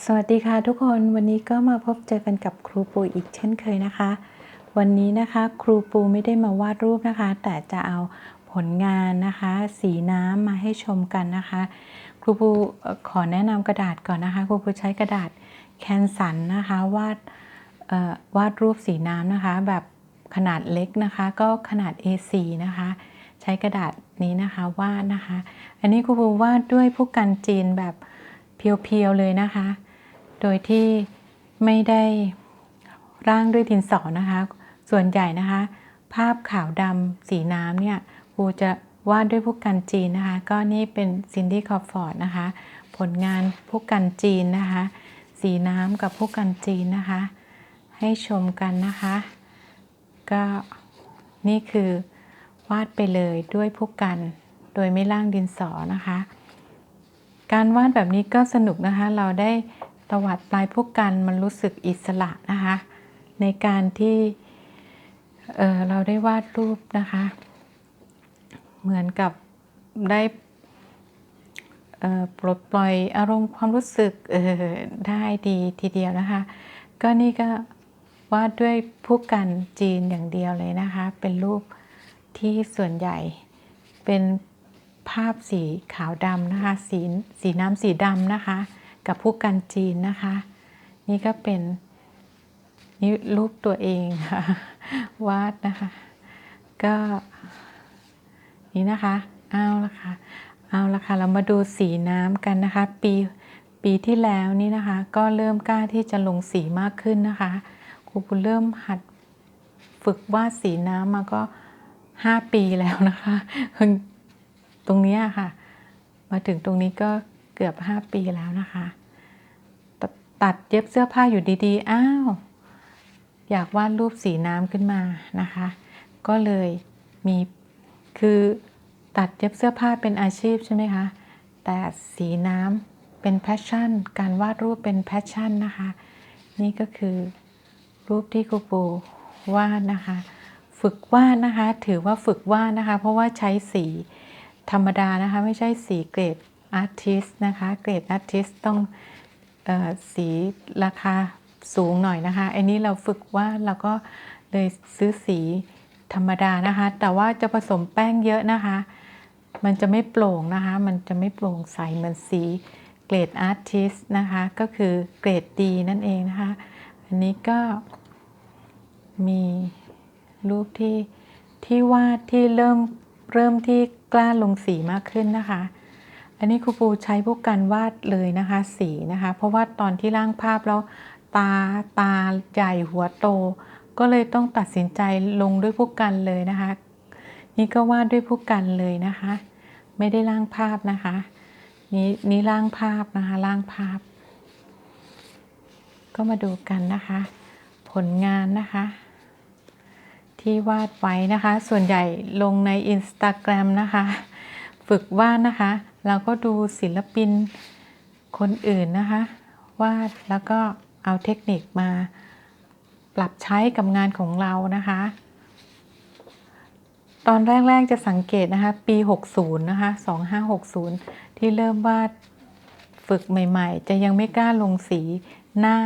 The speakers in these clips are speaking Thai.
สวัสดีค่ะทุกคนวันนี้ก็มาพบเจอกันกับครูปูอีกเช่นเคยนะคะ วันนี้นะคะครูปูไม่ได้มาวาดรูปนะคะ แต่จะเอาผลงานนะคะ สีน้ำมาให้ชมกันนะคะ ครูปูขอแนะนำกระดาษก่อนนะคะ ครูปูใช้กระดาษแคนสันนะคะวาดวาดรูปสีน้ำนะคะ แบบขนาดเล็กนะคะ ก็ขนาด A4 นะคะ ใช้กระดาษนี้นะคะวาดนะคะ อันนี้ครูปูวาดด้วยผู้กันจีนแบบ เพียวๆเลยนะคะ โดยที่ไม่ได้ร่างด้วยดินสอนะคะ ส่วนใหญ่นะคะ ภาพขาวดำสีน้ำเนี่ยครูจะวาดด้วยผู้กันจีนนะคะ ก็นี่เป็นซินดี้คอฟฟอร์ดนะคะ ผลงานผู้กันจีนนะคะ สีน้ำกับผู้กันจีนนะคะ ให้ชมกันนะคะ ก็นี่คือวาดไปเลยด้วยผู้กัน โดยไม่ล่างดินสอนะคะ การวาดแบบนี้ก็สนุกนะคะ เราได้ตวัดปลายผู้กันมันรู้สึกอิสระนะคะ ในการที่เเราได้วาดรูปนะคะ เหมือนกับได้ปลดปล่อยอารมณ์ความรู้สึกได้ดีทีเดียวนะคะ ก็นี่ก็วาดด้วยผู้กันจีนอย่างเดียวเลยนะคะ เป็นรูปที่ส่วนใหญ่เป็น ภาพสีขาวดำนะคะ สีสีน้ำสีดำนะคะ กับผู้กันจีนนะคะ นี่ก็เป็นนี่รูปตัวเองค่ะวาดนะคะ ก็นี่นะคะเอาละค่ะเอาละค่ะเรามาดูสีน้ำกันนะคะ ปีปีที่แล้วนี่นะคะ ก็เริ่มกล้าที่จะลงสีมากขึ้นนะคะ ครูปุเริ่มหัดฝึกวาดสีน้ำมาก็5ปีแล้วนะคะ ตรงนี้ค่ะ มาถึงตรงนี้ก็เกือบ 5 ปีแล้วนะคะตตัดเย็บเสื้อผ้าอยู่ดีๆ อ้าว อยากวาดรูปสีน้ำขึ้นมานะคะ ก็เลยมีคือตัดเย็บเสื้อผ้าเป็นอาชีพใช่ไหมคะ แต่สีน้ำเป็นแพชชั่น การวาดรูปเป็นแพชชั่นนะคะ นี่ก็คือรูปที่ครูปูวาดนะคะ ฝึกวาดนะคะ ถือว่าฝึกวาดนะคะ เพราะว่าใช้สี ธรรมดานะคะ ไม่ใช่สีเกรดอาร์ติสนะคะ เกรดอาร์ติสต้องออสีราคาสูงหน่อยนะคะ อันนี้เราฝึกว่าเราก็เลยซื้อสีธรรมดานะคะ แต่ว่าจะผสมแป้งเยอะนะคะ มันจะไม่โปร่งนะคะ มันจะไม่โปร่งใสเหมือนสีเกรดอาร์ติสนะคะ ก็คือเกรดดีนั่นเองนะคะ อันนี้ก็มีรูปที่ที่วาดที่เริ่ม เริ่มที่กล้าลงสีมากขึ้นนะคะ อันนี้ครูปูใช้พวกการวาดเลยนะคะ สีนะคะ เพราะว่าตอนที่ร่างภาพแล้วตาตาใหญ่หัวโต ก็เลยต้องตัดสินใจลงด้วยพวกกันเลยนะคะ นี่ก็วาดด้วยพวกกันเลยนะคะ ไม่ได้ร่างภาพนะคะ นี่นี่ร่างภาพนะคะร่างภาพ ก็มาดูกันนะคะ ผลงานนะคะ ที่วาดไว้นะคะ ส่วนใหญ่ลงใน Instagram นะคะ ฝึกวาดนะคะ เราก็ดูศิลปินคนอื่นนะคะ วาดแล้วก็เอาเทคนิคมาปรับใช้กับงานของเรานะคะ ตอนแรก ๆ จะสังเกตนะคะ ปี 60 นะคะ 2560 ที่เริ่มวาดฝึกใหม่ ๆ จะยังไม่กล้าลงสีหน้า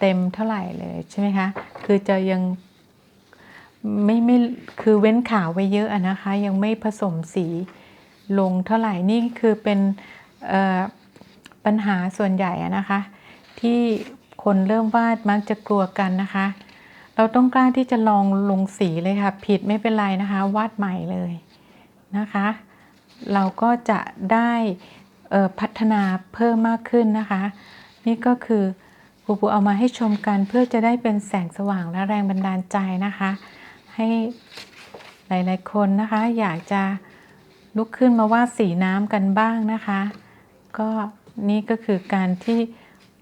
เต็มเท่าไหร่เลยใช่ไหมคะ คือจะยัง ไม่ไม่คือเว้นขาวไว้เยอะนะคะ ยังไม่ผสมสีลงเท่าไหร่นี่คือเป็นปัญหาส่วนใหญ่นะคะ ที่คนเริ่มวาดมักจะกลัวกันนะคะ เราต้องกล้าที่จะลองลงสีเลยค่ะ ผิดไม่เป็นไรนะคะ วาดใหม่เลยนะคะ เราก็จะได้พัฒนาเพิ่มมากขึ้นนะคะ นี่ก็คือปูปูเอามาให้ชมกันเพื่อจะได้เป็นแสงสว่างและแรงบันดาลใจนะคะ ให้หลาย ๆ คนนะคะ อยากจะลุกขึ้นมาวาดสีน้ำกันบ้างนะคะ ก็นี่ก็คือการที่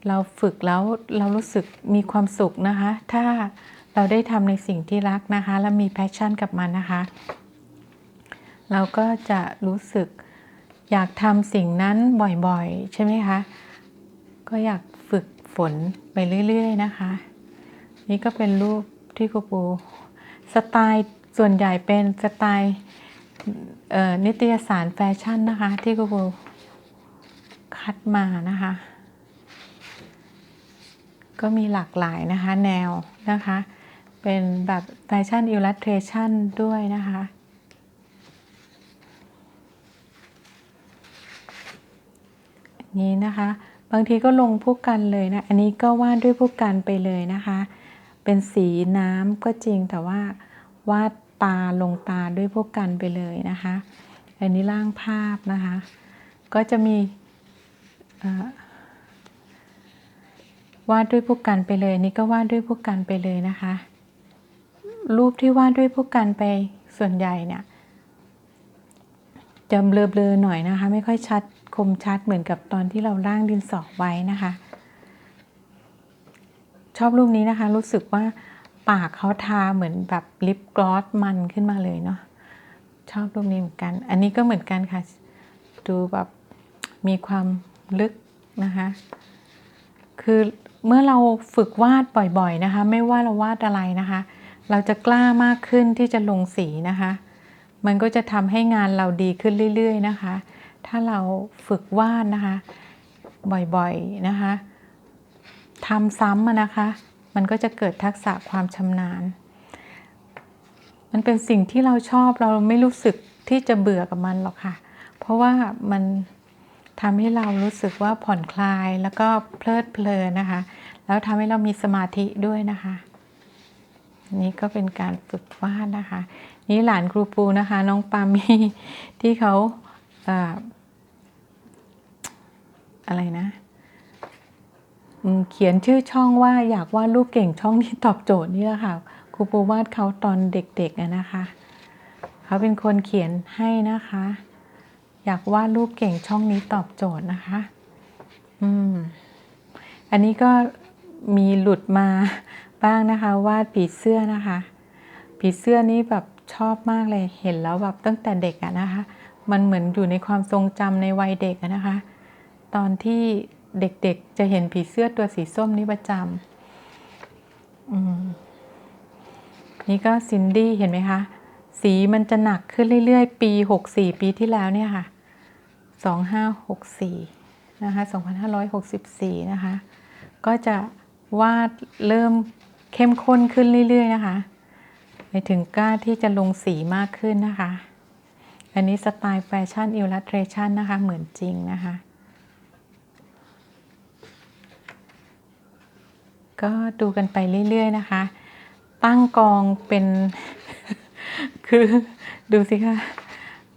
เราฝึกแล้วเรารู้สึกมีความสุขนะคะ ถ้าเราได้ทำในสิ่งที่รักนะคะ และมีแพชชั่นกับมันนะคะ เราก็จะรู้สึกอยากทำสิ่งนั้นบ่อยๆ ใช่ไหมคะ ก็อยากฝึกฝนไปเรื่อย ๆ นะคะ นี่ก็เป็นรูปที่ครูปู สไตล์ส่วนใหญ่เป็นสไตล์นิตยสารแฟชั่นนะคะ ที่ครูคัดมานะคะ ก็มีหลากหลายนะคะแนวนะคะ เป็นแบบแฟชั่นอิลลัสเทรชันด้วยนะคะนี้นะคะ บางทีก็ลงผู้กันเลยนะ อันนี้ก็วาดด้วยผู้กันไปเลยนะคะ เป็นสีน้ำก็จริงแต่ว่าวาดตาลงตาด้วยผู้กันไปเลยนะคะ อันนี้ร่างภาพนะคะ ก็จะมีวาดด้วยผู้กันไปเลยอันนี่ก็วาดด้วยผู้กันไปเลยนะคะ รูปที่วาดด้วยผู้กันไปส่วนใหญ่เนี่ยจะเบลอๆหน่อยนะคะ ไม่ค่อยชัดคมชัดเหมือนกับตอนที่เราร่างดินสอไว้นะคะ ชอบรูปนี้นะคะ รู้สึกว่าปากเขาทาเหมือนแบบลิปกลอสมันขึ้นมาเลยเนาะชอบรูปนี้เหมือนกัน อันนี้ก็เหมือนกันค่ะ ดูแบบมีความลึกนะคะ คือเมื่อเราฝึกวาดบ่อยๆนะคะ ไม่ว่าเราวาดอะไรนะคะ เราจะกล้ามากขึ้นที่จะลงสีนะคะ มันก็จะทำให้งานเราดีขึ้นเรื่อย ๆนะคะ ถ้าเราฝึกวาดนะคะ บ่อยๆนะคะ ทำซ้ำนะคะ มันก็จะเกิดทักษะความชำนาญ มันเป็นสิ่งที่เราชอบเราไม่รู้สึกที่จะเบื่อกับมันหรอกค่ะ เพราะว่ามันทำให้เรารู้สึกว่าผ่อนคลายแล้วก็เพลิดเพลินนะคะ แล้วทำให้เรามีสมาธิด้วยนะคะ นี่ก็เป็นการฝึกวาดนะคะ นี่หลานครูปูนะคะ น้องปามีที่เขาออะไรนะ เขียนชื่อช่องว่าอยากวาดรูปเก่งช่องนี้ตอบโจทย์นี่แหละค่ะครูปูวาดเขาตอนเด็กๆนะคะ เขาเป็นคนเขียนให้นะคะ อยากวาดรูปเก่งช่องนี้ตอบโจทย์นะคะ อืม อันนี้ก็มีหลุดมาบ้างนะคะ วาดผีเสื้อนะคะ ผีเสื้อนี้แบบชอบมากเลยเห็นแล้วแบบตั้งแต่เด็กอะนะคะ มันเหมือนอยู่ในความทรงจำในวัยเด็กอะนะคะ ตอนที่ เด็กๆ จะเห็นผีเสื้อตัวสีส้มนี้ประจำนี่ก็ซินดี้เห็นไหมคะ สีมันจะหนักขึ้นเรื่อยๆ ปี 64 ปีที่แล้วเนี่ยค่ะ 2564 นะคะ 2564 นะคะ ก็จะวาดเริ่มเข้มข้นขึ้นเรื่อยๆ นะคะไปถึงกล้าที่จะลงสีมากขึ้นนะคะ อันนี้สไตล์แฟชั่นอิลลัสเทรชันนะคะ เหมือนจริงนะคะ ก็ดูกันไปเรื่อยๆนะคะ ตั้งกองเป็น คือดูสิคะ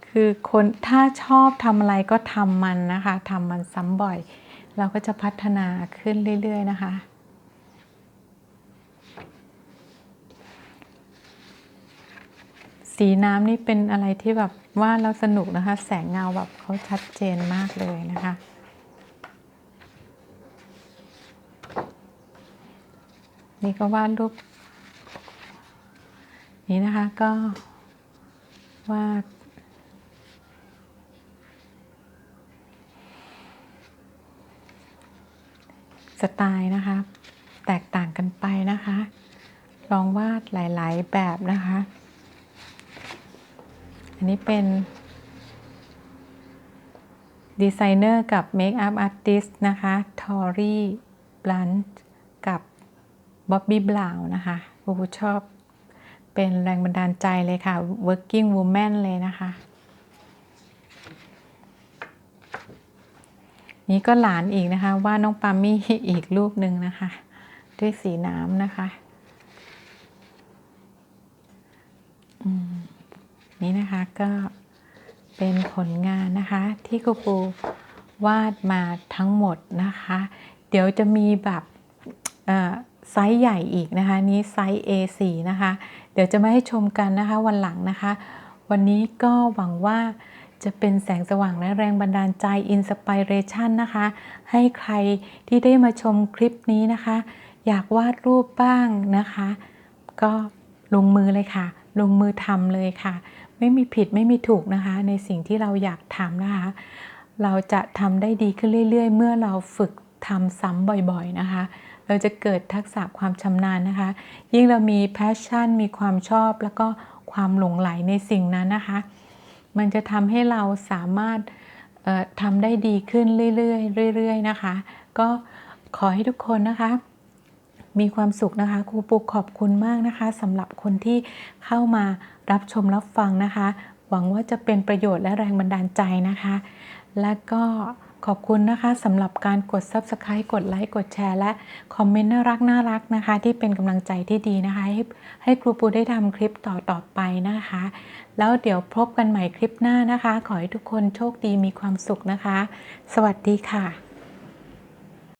คือคนถ้าชอบทำอะไรก็ทำมันนะคะทำมันซ้ำบ่อย เราก็จะพัฒนาขึ้นเรื่อยๆนะคะสีน้ำนี่เป็นอะไรที่แบบว่าเราสนุกนะคะ แสงเงาแบบเขาชัดเจนมากเลยนะคะ นี่ก็วาดรูป นี้นะคะก็วาดสไตล์นะคะ แตกต่างกันไปนะคะ ลองวาดหลาย ๆ แบบนะคะ อันนี้เป็นดีไซเนอร์กับเมคอัพอาร์ติสต์นะคะทอรี่บลันต์ บ๊อบบี้บลาวนะคะบูบูชอบเป็นแรงบันดาลใจเลยค่ะ working woman เลยนะคะ นี่ก็หลานอีกนะคะ ว่าน้องปามี่อีกรูปหนึ่งนะคะ ด้วยสีน้ำนะคะอืมนี่นะคะก็เป็นผลงานนะคะที่ครูปูวาดมาทั้งหมดนะคะ เดี๋ยวจะมีแบบอ่อ ไซส์ใหญ่อีกนะคะ นี้ไซส์ A4 นะคะ เดี๋ยวจะมาให้ชมกันนะคะวันหลังนะคะ วันนี้ก็หวังว่าจะเป็นแสงสว่างและแรงบันดาลใจอินสปิเรชันนะคะ ให้ใครที่ได้มาชมคลิปนี้นะคะ อยากวาดรูปบ้างนะคะ ก็ลงมือเลยค่ะ ลงมือทำเลยค่ะ ไม่มีผิดไม่มีถูกนะคะ ในสิ่งที่เราอยากทำนะคะ เราจะทำได้ดีขึ้นเรื่อย ๆ เมื่อเราฝึกทำซ้ำบ่อยๆนะคะ เราจะเกิดทักษะความชำนาญนะคะ ยิ่งเรามีแพชชั่น มีความชอบแล้วก็ความหลงไหลในสิ่งนั้นนะคะ มันจะทำให้เราสามารถทำได้ดีขึ้นเรื่อยๆเรื่อยๆนะคะ ก็ขอให้ทุกคนนะคะ มีความสุขนะคะครูปูขอบคุณมากนะคะสำหรับคนที่เข้ามารับชมรับฟังนะคะ หวังว่าจะเป็นประโยชน์และแรงบันดาลใจนะคะ และก็ ขอบคุณนะคะสำหรับการกด Subscribe กดไลค์กดแชร์ และคอมเมนต์น่ารักน่ารักนะคะ ที่เป็นกำลังใจที่ดีนะคะ ให้ให้ครูปูได้ทำคลิปต่อต่อไปนะคะ แล้วเดี๋ยวพบกันใหม่คลิปหน้านะคะ ขอให้ทุกคนโชคดีมีความสุขนะคะ สวัสดีค่ะ